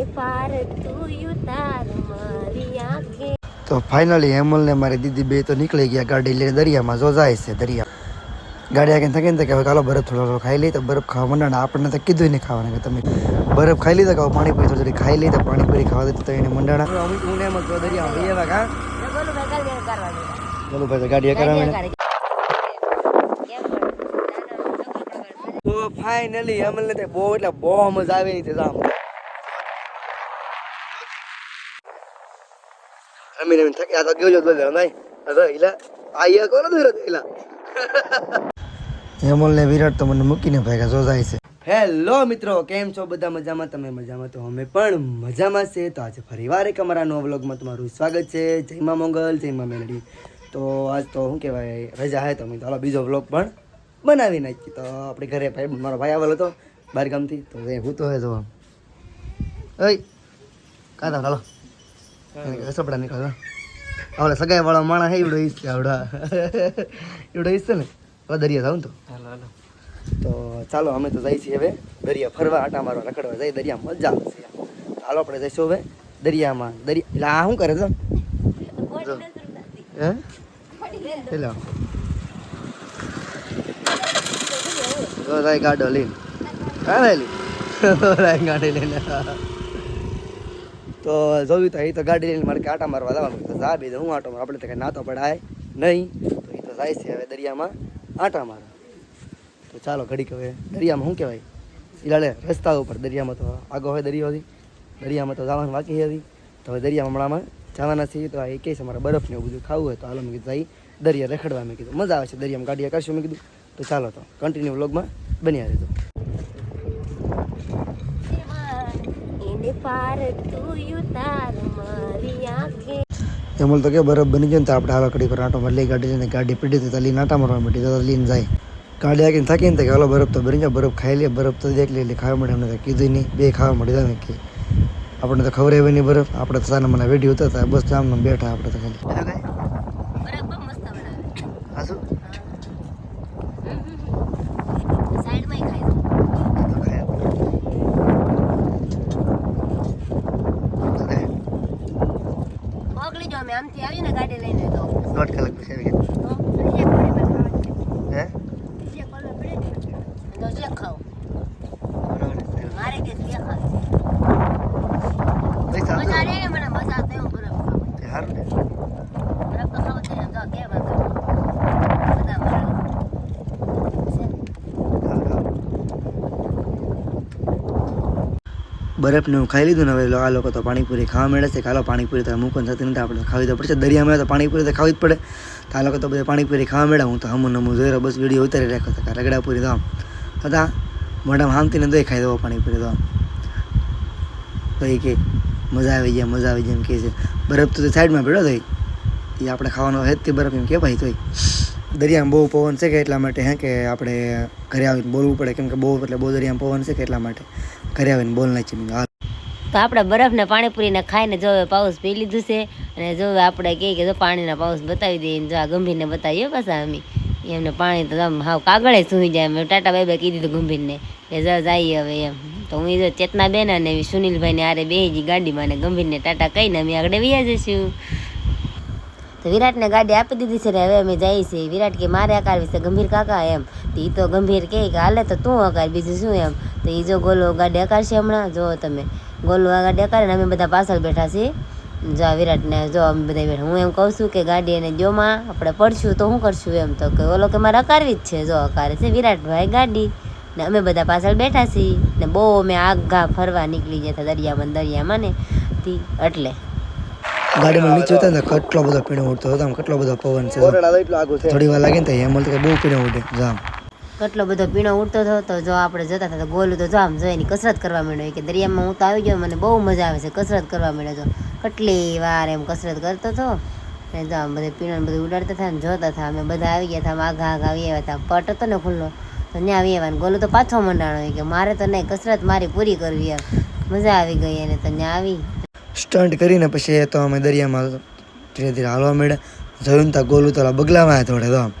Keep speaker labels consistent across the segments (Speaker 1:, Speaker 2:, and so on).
Speaker 1: તું
Speaker 2: તો ફાઇનલી હેમલ ને મારી દીદી બે તો નીકળી ગયા ગાડી લઈને દરિયામાં જો જાય છે દરિયા. ગાડી આગળ થકી ને કે હવે ચાલો બરફ થોડો થોડો ખાઈ લઈ તો બરફ ખાવા મને આપણને તો કીધું નહીં ખાવાનું કે તમે બરફ ખાઈ લીધા કે પાણીપુરી થોડી થોડી ખાઈ લઈ તો પાણીપુરી ખાવા દે તો એને મંડાણા હું એમ જ દરિયા ભાઈ એવા કા?
Speaker 1: ભાઈ
Speaker 2: બોલો ગાડી કરાવે ફાઇનલી અમલ ને બહુ એટલે બહુ મજા આવી રહી છે જામ રમી થકી આ તો ગયો જો દોલે નહીં હવે ઈલા આયા કોણ દોરે હેમલ વિરાટ તો મને મૂકીને ભાઈ જો જાય છે હેલો મિત્રો કેમ છો બધા મજામાં તમે મજામાં તો અમે પણ મજામાં છે તો આજે ફરીવાર એક અમારા નવા વ્લોગમાં તમારું સ્વાગત છે જય મા મંગલ જય મેલડી તો આજ તો શું કહેવાય રજા હે તો અમે તો હાલો બીજો વ્લોગ પણ બનાવી નાખી તો આપણે ઘરે ભાઈ મારો ભાઈ આવેલો હતો બાર ગામથી તો એ હું તો હે જો ઓય કાંતા હાલો રસોપડા નીકળો આવડે સગાઈ વાળો માણસ હે એવડો ઈસ છે આવડા. એવડો ઈસ છે ને હવે દરિયા જાઉં તો. તો ચાલો અમે તો જઈએ છીએ હવે દરિયા ફરવા આટા મારવા રખડવા જઈએ દરિયા મજા આવશે ચાલો આપણે જઈશું હવે દરિયામાં. દરિયા એટલે આ શું કરે છે. હે? થાય ગાડો લઈને. કાઢેલી ગાડી લઈને. તો જોયું તો એ તો ગાડી લઈને મારે આટા મારવા જવાનું તો જા બે, હું આટો મારું. આપણે તો કઈ નાતો પડાય નહીં. તો એ તો જાય છે હવે દરિયામાં આટા મારવા. તો ચાલો ઘડીક હવે દરિયામાં શું કહેવાય? ઈલાડે રસ્તા ઉપર દરિયામાં તો આગો હોય દરિયો હતી દરિયામાં તો જવાનું બાકી હતી તો હવે દરિયામાં હમણાંમાં જવાના છીએ. તો એ કહે છે મારે બરફ ને બધું ખાવું હોય તો હાલો મેં કીધું જાય દરિયા રખડવા. મેં કીધું, મજા આવે છે દરિયામાં ગાડીયા કરશું મેં કીધું, તો ચાલો તો કન્ટિન્યુ વ્લોગમાં બન્યા રહેજો. એમલ તો કે બરફ બની ગયો ને તો આપણે આવા કડી પર આટો મળી ગાડી જઈને ગાડી પીડી હતી તો નાટા મારવા મળી તો લઈને જાય. ગાડી આગીને થાકીને તો કે હાલો બરફ તો બની જાય બરફ ખાઈ લે બરફ તો દેખ લે ખાવા મળે અમને કીધું નહીં, બે ખાવા મળી જાય કે. આપણને તો ખબર હોય નહીં બરફ, આપણે તો સાના મને વેડી ઉતરતા, બસ આમ બેઠા આપણે તો ખાલી
Speaker 1: બરાબર મસ્ત બનાવે
Speaker 2: હા શું
Speaker 1: સાઈડમાં ખાઈ મોકલી જો અમે આમથી આવીને ગાડી લઈને તો
Speaker 2: દોઢ કલાક પછી આવી ગયા હે
Speaker 1: તો મારે કે જે મજા રે મને મજા તો બરફ ખાવ
Speaker 2: ને.
Speaker 1: બરફ તો ખાવ છે તો કેમ હતા
Speaker 2: બરફને હું ખાઈ લીધું ને હવે આ લોકો તો પાણીપુરી ખાવા મળે છે. કાલો પાણીપુરી તો અમુક થતી નથી. આપણે ખાવી તો પડશે. દરિયામાં તો પાણીપુરી તો ખાવી જ પડે. તો આ લોકો તો બધા પાણીપુરી ખાવા મળે હું તો હમું નમું જોઈ રહ્યો. બસ વીડિયો ઉતારી રાખ્યો રગડા પૂરી રગડાપુરી તો હતા મોઢામાં હામતીને દોઈ ખાઈ દેવો પાણીપુરી તો. આમ તો કે મજા આવી જાય, મજા આવી જાય એમ કહે છે. બરફ તો સાઈડમાં ભેડો થઈ એ આપણે ખાવાનો હેતથી બરફ એમ કે ભાઈ તોય. દરિયામાં બહુ પવન છે કે એટલા માટે હે કે આપણે ઘરે આવીને બોલવું પડે? કેમ કે બહુ એટલે બહુ દરિયામાં પવન છે કે એટલા માટે? ઘરે આવીને બોલ નાખી મેં
Speaker 1: તો આપણે બરફને પાણીપુરીને ખાઈને જો પાઉસ પી લીધું છે, અને જો આપણે કહીએ કે જો પાણીના પાઉસ બતાવી દઈએ જો આ ગંભીરને બતાવીએ પાછા અમે. એમને પાણી તો આમ હાવ કાગળે સૂઈ જાય. મેં ટાટા બાઈ બાઈ કીધું ગંભીરને કે જો હવે એમ. તો હું જો ચેતના બેન અને સુનિલભાઈને આરે બેહી ગાડીમાં ને ગંભીરને ટાટા કહીને અમે આગળ વ્યા જઈશું. તો વિરાટને ગાડી આપી દીધી છે ને હવે અમે જઈએ છીએ. વિરાટ કે મારે હકારવી છે ગંભીર કાકા એમ. તો એ તો ગંભીર કહે કે હાલે તો તું હકાર બીજું શું એમ? તો એ જો ગોલો ગાડી હકારશે હમણાં. જો તમે ગોલો આ ગાડી હકારે અમે બધા પાછળ બેઠા છીએ. જો આ વિરાટને જો આમ બધા બેઠા. હું એમ કહું છું કે ગાડી એને જોમાં આપણે પડશું તો શું કરશું એમ તો કે ઓલો કે મારે અકારવી જ છે. જો અકારે છે વિરાટભાઈ ગાડી ને અમે બધા પાછળ બેઠા છીએ ને બહુ અમે આગા ફરવા નીકળી જતા દરિયામાં દરિયામાં ને તી એટલે.
Speaker 2: ગાડીમાં નીચે ઉતર ને કેટલો બધો પીણો ઉડતો હતો આમ કેટલો બધો પવન છે. થોડી વાર લાગે ને તો હેમલ કે બહુ પીણો ઉડે જામ
Speaker 1: કેટલો બધો પીણો ઉડતો હતો તો જો આપણે જતા હતા તો ગોલું તો જો આમ એની કસરત કરવા માંડ્યો. કે દરિયામાં હું તો આવી ગયો મને બહુ મજા આવે છે કસરત કરવા માંડ્યો તો. કેટલી વાર એમ કસરત કરતો હતો. ને તો આમ બધે પીણો બધું ઉડાડતા હતા ને જોતા હતા. અમે બધા આવી ગયા હતા આઘા આઘા આવી આવ્યા હતા. પટ હતો ને ખુલ્લો. તો ત્યાં આવી આવ્યા ગોલું તો પાછો મંડાણો કે મારે તો નહીં, કસરત મારી પૂરી કરવી એમ. મજા આવી ગઈ અને તો ત્યાં આવી.
Speaker 2: સ્ટન્ટ કરીને પછી તો અમે દરિયામાં ધીરે ધીરે હાલવા માંડ્યા. જોયું તો ગોલું તો બગલામાં થોડે તો આમ.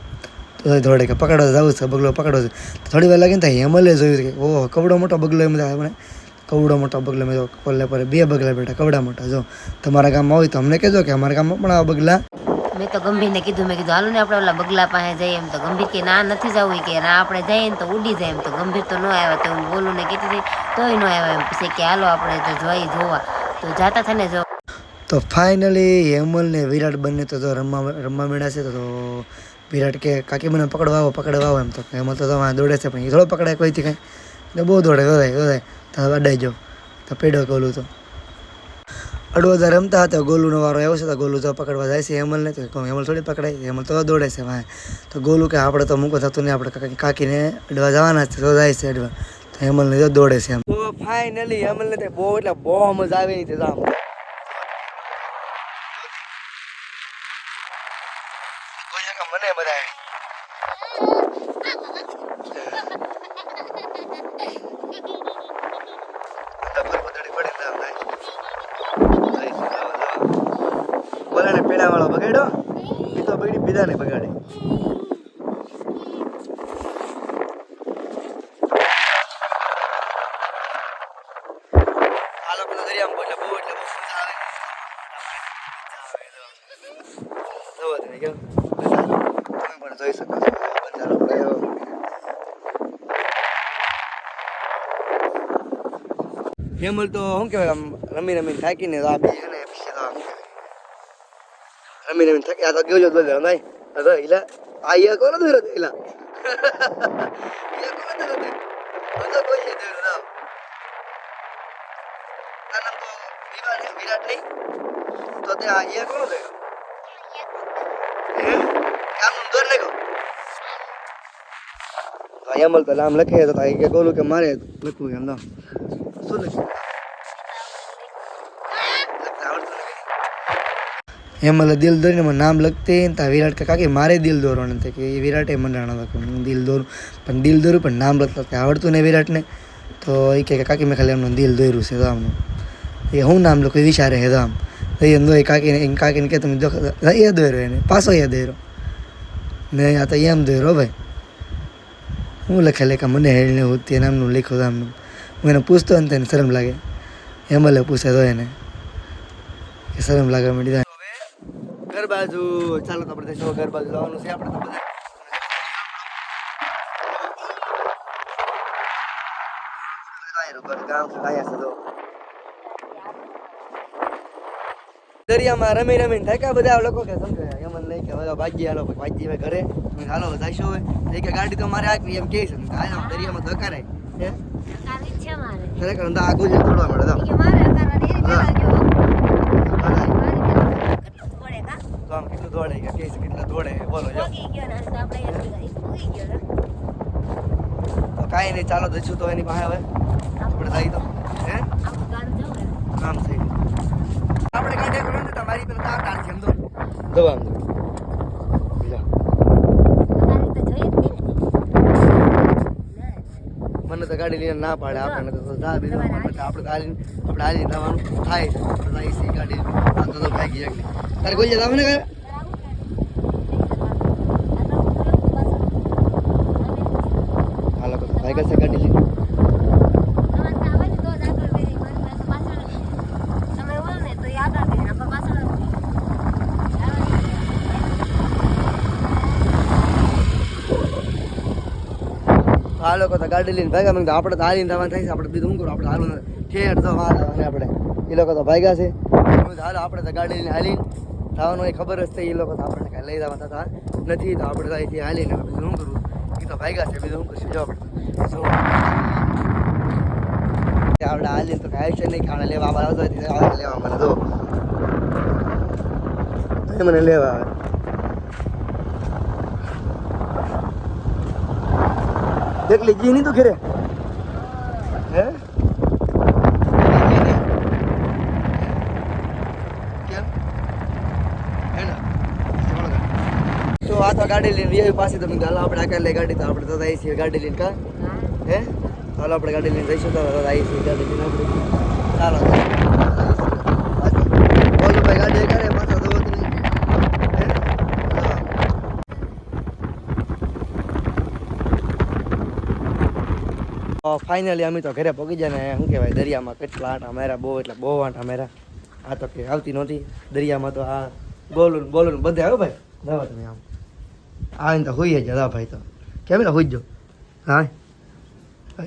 Speaker 2: તો થોડે કે પકડો જવું છે, બગલો પકડો છે. થોડી વાર લાગે ને ત્યાં હેમલે જોયું કે, ઓહો કપડો મોટો બગલો એમ થાય. કવડો મોટો બગલા મેં તો કોલે પર. બે બગલા બેઠા કવડા મોટા જો. તમારા ગામમાં હોય તો અમને કહેજો કે અમારા ગામમાં પણ આ બગલા.
Speaker 1: મેં તો ગંભીરને કીધું મેં કીધું હાલો ને આપણે ઓલા બગલા પાસે જઈએ. એમ તો ગંભીર કે ના નથી જવું. કે ના આપણે જઈએ ને તો ઉડી જાય. એમ તો ગંભીર તો ન આવ્યા તો હું બોલું ને કીધી હતી તોય ન આવ્યા એમ પછી કે હાલો આપણે તો જોઈ જોવા. તો જાતા થઈને જો.
Speaker 2: તો ફાઇનલી હેમલ ને વિરાટ બંને તો રમવા રમવા મળ્યા છે તો વિરાટ કે કાકી મને પકડવા આવો પકડવા આવો. એમ તો હેમલ તો દોડે છે પણ એ થોડો પકડાય કોઈથી કાંઈ. એટલે બહુ દોડે દોડાય દોડાય તો અડાઈ જાઓ તો પેડો ગોલું તો. અડવોદા રમતા હતા ગોલુનો વારો આવ્યો છે, તો ગોલું તો પકડવા જાય છે હેમલને. તો હેમલ થોડી પકડાય, હેમલ તો દોડે છે ભાઈ તો ગોલું કે આપણે તો મૂકો, થતું નહીં, આપણે કાકી, કાકીને અડવા જવાના છે, તો જાય છે અડવા. તો હેમલને તો દોડે છે એમ. તો ફાઇનલી હેમલને તો બહુ, એટલે બહુ મજા આવી છે આમ મને બધા બોલાને પેડા વાળો બગાડ્યો એ તો બગડી બીજાને બગાડે આ લોકોના દરિયામાં એટલે બહુ એટલે બહુ મજા આવે જવો તમે કેમ નજારો. તમે પણ જોઈ શકો છો નજારો કયો હેમલ તો શું કહેવાય આમ રમી રમીને થાકીને તો આ બે છે ને પછી તો આમ કહેવાય. રમી રમીને થાકી આ તો ગયો જો ભાઈ હવે દોરો દે આ તો કોઈ વિરાટ વિરાટ નહીં તો તે આ ઈયા કોનો દોરો હે કામનું દોર નાખો તો આ હેમલ તો નામ લખે તો કે મારે લખવું એમ શું લખ્યું હેમલ દિલ દોરીને મને નામ લખતે તા વિરાટ કે, કાકી, મારે દિલ દોરવાનું નથી કે એ વિરાટે મંડાણા હતો કે હું દિલ દોરું. પણ દિલ દોરું પણ નામ લખતા કે આવડતું ને વિરાટને. તો એ કહે કે, કાકી, મેં ખાલી એમનું દિલ દોર્યું છે, તો આમનું એ હું નામ લખું, એ વિચારે હે તો આમ. તો એમ દોય કાકીને એમ કાકીને કે, તમે દો એ દોર્યો એને. પાછો એ દોર્યો. ને આ તો એમ દોર્યો ભાઈ. હું લખેલે કે મને હેળને હોતી નામનું લખ્યું આમનું હું એને પૂછતો ને તેને શરમ લાગે. હેમલે પૂછે તો એને. કે શરમ લાગે મળી બાજુ. ચાલો તો આપણે ઘર બાજુ જવાનું છે આપણે તો બધા. દરિયામાં રમી રમીને થાક્યા બધા લોકો કે સમજે એમ નહીં કે હવે ભાગી હાલો ભાગી હવે ઘરે. હાલો જઈશું હવે. કે ગાડી તો મારે આપી. એમ કે છે. દરિયામાં ધકારાય ખરેખર આગુ જ થોડવા મળે તો આમ કેટલું દોડે કે કહે છે કેટલા દોડે બોલો જો નહીં ચાલો જઈશું તો એની પાસે હવે. આપણે જઈ તો. હે? આમ થઈ આપણે ગાડી કરો ને તમારી પેલા તાર તાર છે એમ તો આમ મને તો ગાડી લઈને ના પાડે આપણને તો જા બીજો આપણે તો હાલીને આપણે હાલી જવાનું થાય છે. ગાડી આ તો ભાગી એકલી તારે કોઈ જતા ને કયા આ લોકો તો લીધું લોકો તો ગાડી લઈને ભાગ્યા. મને આપણે તો હાલીને જવાનું થાય છે. આપણે બીજું શું કરું આપણે હાલું ઠેઠ તો અને આપણે. એ લોકો તો ભાગ્યા છે. હાલો, આપણે તો ગાડી લઈને હાલી થવાનું એ ખબર જ છે. એ લોકો તો આપણને કાંઈ લઈ જવા થતા નથી. તો આપણે અહીંથી હાલીને બીજું શું કરવું? એ તો ભાગ્યા છે. બીજું શું કરશું? જો આપણે. આપણે હાલીને તો ખાય છે નહીં ખાણા લેવા આવે આવતો હોય આવે લેવા મને તો એ મને લેવા આવે. કેટલી જી નહીં તો ઘરે? હે? તો આ તો ગાડી લઈને વી પાસે તમે હાલો, આપણે આગળ લઈ ગાડી તો આપણે તો છીએ ગાડી લઈને હાલો, આપણે ગાડી લઈને જઈશું તો આવી છીએ ગાડી લઈને આપણે. ચાલો. ફાઇનલી અમે તો ઘરે પગી જાય ને, શું કહેવાય, દરિયામાં કેટલા આંટા માર્યા, બહુ એટલે બહુ આંટા માર્યા. આ તો કે આવતી નહોતી. દરિયામાં તો આ બોલું ને બધે આવ્યો ભાઈ? જાઓ તમે આમ. આવીને તો હોઈએ જ ભાઈ તો. કેમ ને હોઈ જ હા?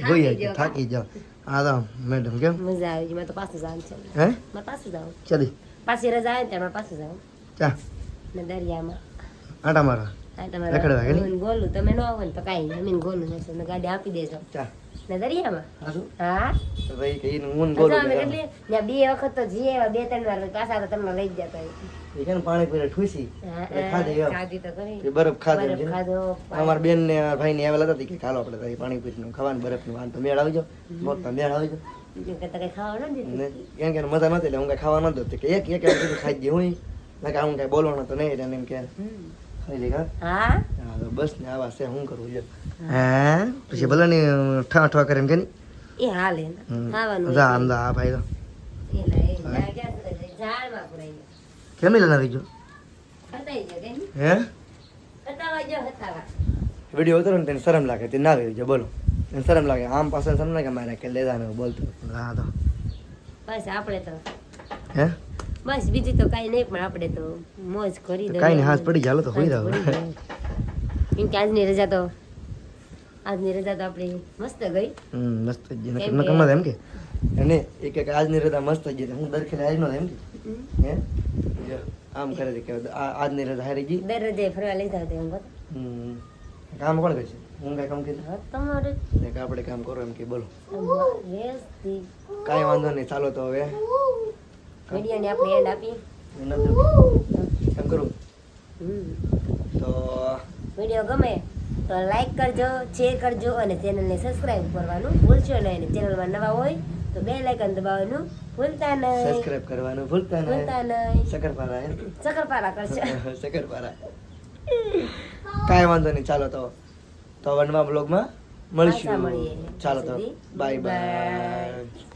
Speaker 2: હોઈ જ થાકી હા તો મેડમ કેમ
Speaker 1: મજા આવી મારે તો પાછું જવાનું છે
Speaker 2: હે
Speaker 1: મારે પાછું જવું
Speaker 2: ચાલી
Speaker 1: પાછી રજા આવે ત્યારે મારે પાછું જવું
Speaker 2: ચા
Speaker 1: ને દરિયામાં
Speaker 2: આંટા મારા
Speaker 1: આ
Speaker 2: રખડવા કે નહીં?
Speaker 1: તમે ન આવો ને તો કાંઈ નહીં ગોલું જશે ને ગાડી આપી દેજો
Speaker 2: ચા
Speaker 1: ને દરિયામાં
Speaker 2: હા? ભાઈ કે હું બોલું
Speaker 1: અમે ત્યાં બે વખત તો જઈએ એવા બે ત્રણ વાર પાછા તો તમને લઈ જતા
Speaker 2: એ કે પાણી પીને ઠૂસી. ખાધી
Speaker 1: ખાધી તો ખરી.
Speaker 2: બરફ ખાધો
Speaker 1: બરફ
Speaker 2: છે ને.
Speaker 1: ખાધો
Speaker 2: અમારા બેન ને ભાઈ ને આવેલા હતા કે ચાલો આપણે તારી પાણીપુરી નું ખાવાનું બરફનું તો મેળ આવી જાઓ મોત મેળ આવી જાઓ
Speaker 1: બીજું કઈ તો કઈ ખાવા ન દીધું.
Speaker 2: ને કેમ કે મજા નથી એટલે હું કઈ ખાવા નતો કે એક એક ખાઈ દે હું કે હું કઈ બોલવાનો તો નહીં. એટલે એમ કે
Speaker 1: હા?
Speaker 2: હા બસ ને આવા છે કરવું લ્યો. હા પછી ભલે ને ઠા ઠા કરે એમ કે
Speaker 1: એ હાલે ને. ખાવાનું
Speaker 2: જા આમ આ ભાઈ. કેમ લેના રહીજો? હે. વીડિયો ઉતરો ને તેને શરમ લાગે તે ના રહીજો બોલો એને શરમ લાગે આમ પાસે શરમ લાગે મારે કે લેતા ને બોલતો હા તો
Speaker 1: બસ આપણે તો
Speaker 2: હે
Speaker 1: બસ બીજું તો કાંઈ નહીં પણ આપણે તો મોજ કરી દઈએ.
Speaker 2: કાંઈ નહીં, હાથ પડી જાય, તો હોઈ.
Speaker 1: કેમ આજની રજા તો આજની રજા તો આપણી મસ્ત ગઈ.
Speaker 2: હમ મસ્ત જ છે.
Speaker 1: કેમ
Speaker 2: નકર
Speaker 1: કે-
Speaker 2: એમ કે. અને એક એક આજની રજા મસ્ત જ હું દર ખેલે આજ નો એમ કે. હે? આમ કરે છે કે આજની રજા હારી ગઈ.
Speaker 1: દર રજાએ ફરવા લઈ જાવ એમ બસ.
Speaker 2: હમ. કામ કોણ કરશે હું કઈ કામ કીધું
Speaker 1: તમારે.
Speaker 2: ને કે આપણે કામ કરો એમ કે બોલો. કાંઈ વાંધો નહીં ચાલો તો હવે.
Speaker 1: મીડિયાને આપણે એડ આપી.
Speaker 2: એમ કરું. તો
Speaker 1: વીડિયો ગમે. તો લાઈક કરજો શેર કરજો અને ચેનલને સબસ્ક્રાઇબ કરવાનું ભૂલશો નહીં. અને ચેનલમાં નવા હોય તો બે લાઇકન દબાવવાનું ભૂલતા નહીં.
Speaker 2: સબસ્ક્રાઇબ કરવાનું ભૂલતા
Speaker 1: ભૂલતા
Speaker 2: નહીં.
Speaker 1: નહીં
Speaker 2: શક્કરપારા
Speaker 1: કરશે
Speaker 2: ચક્કરપારા કાંઈ વાંધો નહીં ચાલો તો. તો વનમાં બ્લોગમાં મળીશું. ચાલો તો. Bye bye